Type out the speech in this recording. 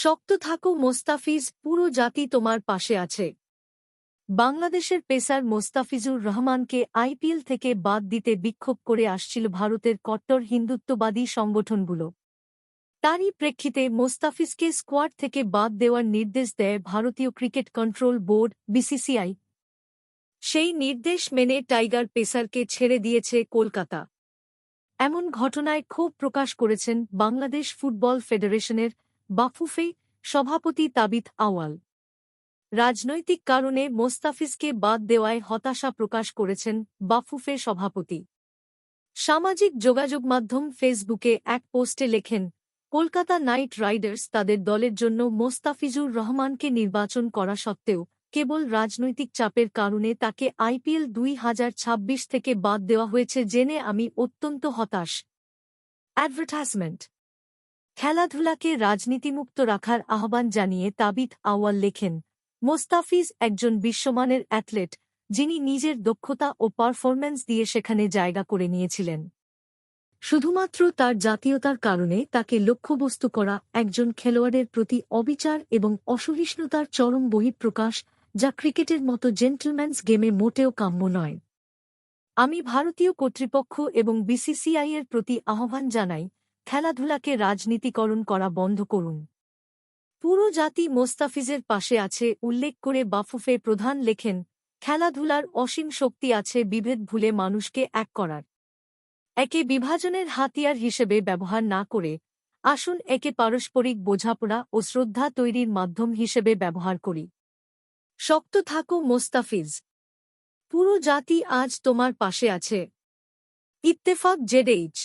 শক্ত থাকো মোস্তাফিজ, পুরো জাতি তোমার পাশে আছে। বাংলাদেশের পেসার মোস্তাফিজুর রহমানকে আইপিএল থেকে বাদ দিতে বিক্ষোভ করে আসছিল ভারতের কট্টর হিন্দুত্ববাদী সংগঠনগুলো। তারই প্রেক্ষিতে মোস্তাফিজকে স্কোয়াড থেকে বাদ দেওয়ার নির্দেশ দেয় ভারতীয় ক্রিকেট কন্ট্রোল বোর্ড, বিসিসিআই। সেই নির্দেশ মেনে টাইগার পেসারকে ছেড়ে দিয়েছে কলকাতা। এমন ঘটনায় ক্ষোভ প্রকাশ করেছেন বাংলাদেশ ফুটবল ফেডারেশনের বাফুফে সভাপতি তাবিত আওয়াল রাজনৈতিক কারণে মোস্তাফিজকে বাদ দেওয়ায় হতাশা প্রকাশ করেছেন বাফুফে সভাপতি। সামাজিক যোগাযোগ মাধ্যম ফেসবুকে এক পোস্টে লেখেন, কলকাতা নাইট রাইডার্স তাদের দলের জন্য মোস্তাফিজুর রহমানকে নির্বাচন করা সত্ত্বেও কেবল রাজনৈতিক চাপের কারণে তাকে আইপিএল দুই হাজার ছাব্বিশ থেকে বাদ দেওয়া হয়েছে জেনে আমি অত্যন্ত হতাশ। অ্যাডভার্টাইজমেন্ট খেলাধুলাকে রাজনীতিমুক্ত রাখার আহ্বান জানিয়ে তাবিত আওয়াল লেখেন, মোস্তাফিজ একজন বিশ্বমানের অ্যাথলেট, যিনি নিজের দক্ষতা ও পারফরম্যান্স দিয়ে সেখানে জায়গা করে নিয়েছিলেন। শুধুমাত্র তার জাতীয়তার কারণে তাকে লক্ষ্যবস্তু করা একজন খেলোয়াড়ের প্রতি অবিচার এবং অসহিষ্ণুতার চরম বহিঃপ্রকাশ যা ক্রিকেটের মতো জেন্টলম্যানস গেমে মোটেও কাম্য নয়। আমি ভারতীয় কর্তৃপক্ষ এবং বিসিসিআইয়ের প্রতি আহ্বান জানাই খেলাধুলাকে রাজনীতিকরণ করা বন্ধ করুন। পুরো জাতি মোস্তাফিজের পাশে আছে, উল্লেখ করে বাফুফে প্রধান লেখেন, খেলাধুলার অসীম শক্তি আছে, বিভেদ ভুলে মানুষকে এক করার। একে বিভাজনের হাতিয়ার হিসেবে ব্যবহার না করে, আসুন একে পারস্পরিক বোঝাপড়া ও শ্রদ্ধা তৈরির মাধ্যম হিসেবে ব্যবহার করি। শক্ত থাকো মোস্তাফিজ। পুরো জাতি আজ তোমার পাশে আছে। ইত্তেফাক জেডএইচ